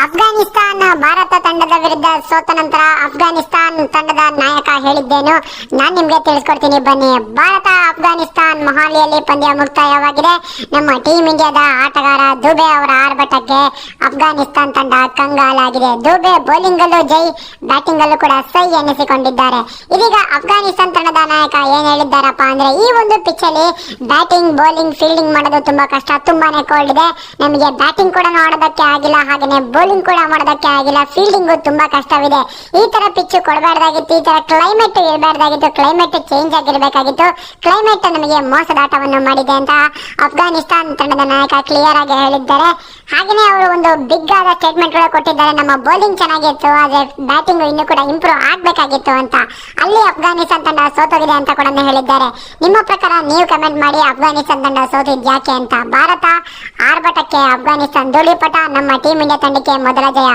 ಅಫ್ಘಾನಿಸ್ತಾನ್ ಭಾರತ ತಂಡದ ವಿರುದ್ಧ ಸೋತ ನಂತರ ಅಫ್ಘಾನಿಸ್ತಾನ್ ನಾಯಕ ನಾನು ನಿಮಗೆ ನಿಮ್ಗೆ ತಿಳಿಸ್ಕೊಡ್ತೀನಿ ಬನ್ನಿ. ಭಾರತ ಅಫ್ಘಾನಿಸ್ತಾನ್ ಮೊಹಾಲಿಯಲ್ಲಿ ಪಂದ್ಯ ಮುಕ್ತಾಯವಾಗಿದೆ. ನಮ್ಮ ಟೀಮ್ ಇಂಡಿಯಾದ ಆಟಗಾರ ದುಬೆ ಅವರ ಆರ್ಭಟಕ್ಕೆ ಅಫ್ಘಾನಿಸ್ತಾನ್ ತಂಡ ಕಂಗಾಲಾಗಿದೆ. ದುಬೆ ಬೌಲಿಂಗ್ ಅಲ್ಲೂ ಜೈ ಬ್ಯಾಟಿಂಗ್ ಅಲ್ಲೂ ಕೂಡ ಸೈ ಎನಿಸಿಕೊಂಡಿದ್ದಾರೆ. ಇದೀಗ ಅಫ್ಘಾನಿಸ್ತಾನ್ ತಂಡದ ನಾಯಕ ಏನ್ ಹೇಳಿದ್ದಾರಪ್ಪ ಅಂದ್ರೆ, ಈ ಒಂದು ಪಿಚ್ ಅಲ್ಲಿ ಬ್ಯಾಟಿಂಗ್, ಬೌಲಿಂಗ್ ಫೀಲ್ಡಿಂಗ್ ಮಾಡೋದು ತುಂಬಾ ಕಷ್ಟ. ತುಂಬಾನೇ ಕೋಲ್ಡ್ ಇದೆ. ನಮಗೆ ಬ್ಯಾಟಿಂಗ್ ಕೂಡ ಮಾಡೋದಕ್ಕೆ ಆಗಿಲ್ಲ, ಹಾಗೇನೆ ಬೌಲಿಂಗ್ ಕೂಡ ಮಾಡೋದಕ್ಕೆ ಆಗಿಲ್ಲ. ಫೀಲ್ಡಿಂಗ್ ತುಂಬಾ ಕಷ್ಟವಿದೆ. ಈ ತರ ಪಿಚ್ ಕೊಡಬಾರ್ದಾಗಿತ್ತು. ಈ ತರ ಕ್ಲೈಮೇಟ್ ಇರಬಾರ್ದಾಗಿತ್ತು ಕ್ಲೈಮೇಟ್ ಚೇಂಜ್ ಆಗಿರಬೇಕಾಗಿತ್ತು. ಕ್ಲೈಮೇಟ್ ನಮಗೆ ಮೋಸದಾಟವನ್ನು ಮಾಡಿದೆ ಅಂತ ಅಫ್ಘಾನಿಸ್ತಾನ್ ತಂಡದ ನಾಯಕ ಕ್ಲಿಯರ್ ಆಗಿ ಹೇಳಿದ್ದಾರೆ. ಹಾಗೆಯೇ ಅವರು ಒಂದು ಬಿಗ್ ಆದ ಸ್ಟೇಟ್ಮೆಂಟ್ ಕೂಡ ಕೊಟ್ಟಿದ್ದಾರೆ. ನಮ್ಮ ಬೌಲಿಂಗ್ ಚೆನ್ನಾಗಿತ್ತು, ಆದರೆ ಬ್ಯಾಟಿಂಗ್ ಇನ್ನೂ ಕೂಡ ಇಂಪ್ರೂವ್ ಆಗಬೇಕಾಗಿತ್ತು ಅಂತ. ಅಲ್ಲಿ ಅಫ್ಘಾನಿಸ್ತಾನ್ ತಂಡ ಸೋತೋಗಿದೆ ಅಂತ ಕೂಡ ಹೇಳಿದ್ದಾರೆ. ನಿಮ್ಮ ಪ್ರಕಾರ ನೀವು ಕಮೆಂಟ್ ಮಾಡಿ ಅಫ್ಘಾನಿಸ್ತಾನ್ ತಂಡ ಸೋತಿದ್ ಯಾಕೆ ಅಂತ. ಭಾರತ ಆರ್ಭಟಕ್ಕೆ ಅಫ್ಘಾನಿಸ್ತಾನ್ ಧೂಳಿಪಟ. ನಮ್ಮ ಟೀಮ್ ಇಂಡಿಯಾ ತಂಡಕ್ಕೆ ಮೊದಲ ಜಯ.